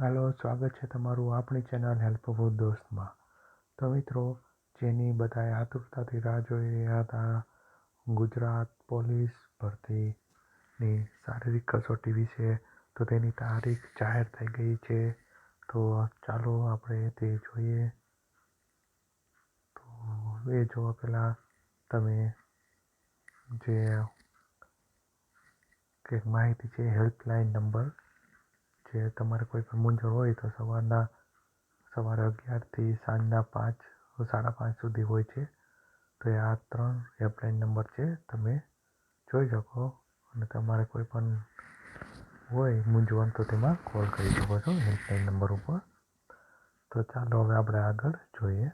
હાલો, સ્વાગત છે તમારું આપણી ચેનલ હેલ્પફુલ દોસ્તમાં. તો મિત્રો, જેની બધાએ આતુરતાથી રાહ જોઈ રહ્યા હતા, ગુજરાત પોલીસ ભરતીની શારીરિક કસોટી વિશે તો તેની તારીખ જાહેર થઈ ગઈ છે. તો ચાલો આપણે તે જોઈએ. તો એ જોવા પહેલાં તમે જે કંઈક માહિતી છે, હેલ્પલાઇન નંબર જે તમારે કોઈ પણ મૂંઝવણ હોય તો સવારના, સવારે અગિયારથી સાંજના પાંચ, સાડા પાંચ સુધી હોય છે. તો એ આ ત્રણ હેલ્પલાઇન નંબર છે, તમે જોઈ શકો. અને તમારે કોઈ પણ હોય મૂંઝવણ તો તેમાં કોલ કરી શકો છો હેલ્પલાઇન નંબર ઉપર. તો ચાલો હવે આપણે આગળ જોઈએ.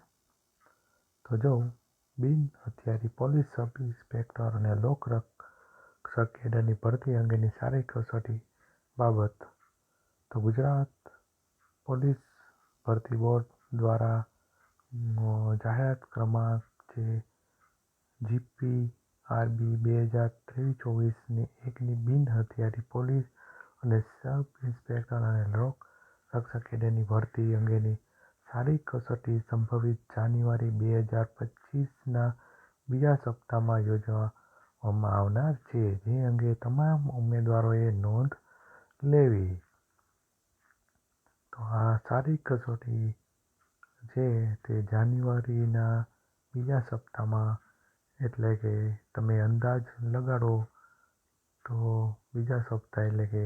તો જો, બિન હથિયારી પોલીસ સબ ઇન્સ્પેક્ટર અને લોકરક્ષક કેડરની ભરતી અંગેની સારી કસોટી બાબત તો ગુજરાત પોલીસ ભરતી બોર્ડ દ્વારા જાહેરાત ક્રમાંક જે જીપી આરબી બે હજાર ત્રેવીસ ચોવીસની એકની બિન હથિયારી પોલીસ અને સબ ઇન્સ્પેક્ટર અને લોક રક્ષક એડેની ભરતી અંગેની સારી કસોટી સંભવિત જાન્યુઆરી બે હજાર પચીસના બીજા સપ્તાહમાં યોજવામાં આવનાર છે. જે અંગે તમામ ઉમેદવારોએ નોંધ લેવી તો આ સારી કસોટી છે તે જાન્યુઆરીના બીજા સપ્તાહમાં એટલે કે તમે અંદાજ લગાડો, તો બીજા સપ્તાહ એટલે કે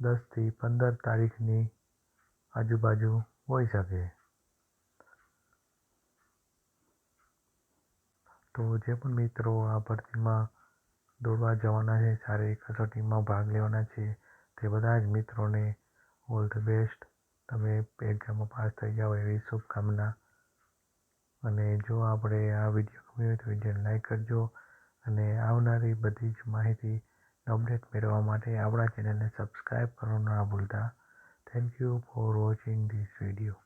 દસથી પંદર તારીખની આજુબાજુ હોઈ શકે. તો જે પણ મિત્રો આ ભરતીમાં દોડવા જવાના છે, શારીરિક કસોટીમાં ભાગ લેવાના છે, તે બધા જ મિત્રોને ઓલ ધ બેસ્ટ. તમે એક્ઝામમાં પાસ થઈ જાઓ એવી શુભકામના. અને જો આપણે આ વીડિયો ગમ્યો હોય તો વિડીયોને લાઈક કરજો. અને આવનારી બધી જ માહિતી અપડેટ મેળવવા માટે આપણા ચેનલને સબસ્ક્રાઈબ કરવાનું ના ભૂલતા. Thank you for watching this video